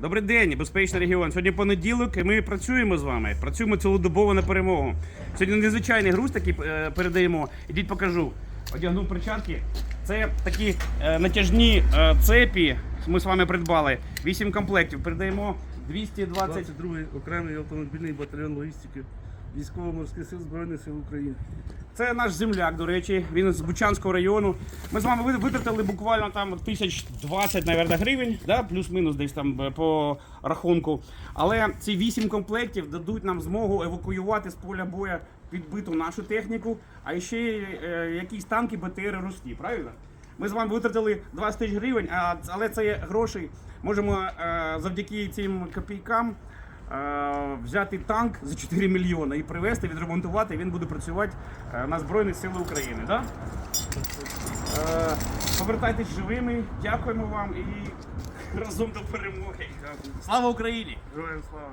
Добрий день, безпечний регіон. Сьогодні понеділок, і ми працюємо з вами. Працюємо цілодобово на перемогу. Сьогодні незвичайний груз такий е, передаємо. Ідіть покажу. Одягнув перчатки. Це такі е, натяжні е, цепі. Ми з вами придбали. Вісім комплектів. Передаємо 220 22-й окремий автомобільний батальйон логістики військово-морських сил Збройних сил України. Це наш земляк, до речі, він з Бучанського району. Ми з вами витратили буквально там тисяч 20, наверное, гривень, да? плюс-мінус десь там е, по рахунку. Але ці 8 комплектів дадуть нам змогу евакуювати з поля боя підбиту нашу техніку, а ще е, якісь танки БТР Русні, правильно? Ми з вами витратили 20 тисяч гривень, але це гроші можемо е, завдяки цим копійкам взяти танк за 4 мільйони і привезти, відремонтувати, він буде працювати е, на Збройних Сили України. Да? Е, повертайтесь живими, дякуємо вам і разом до перемоги. Слава Україні! Героям слава!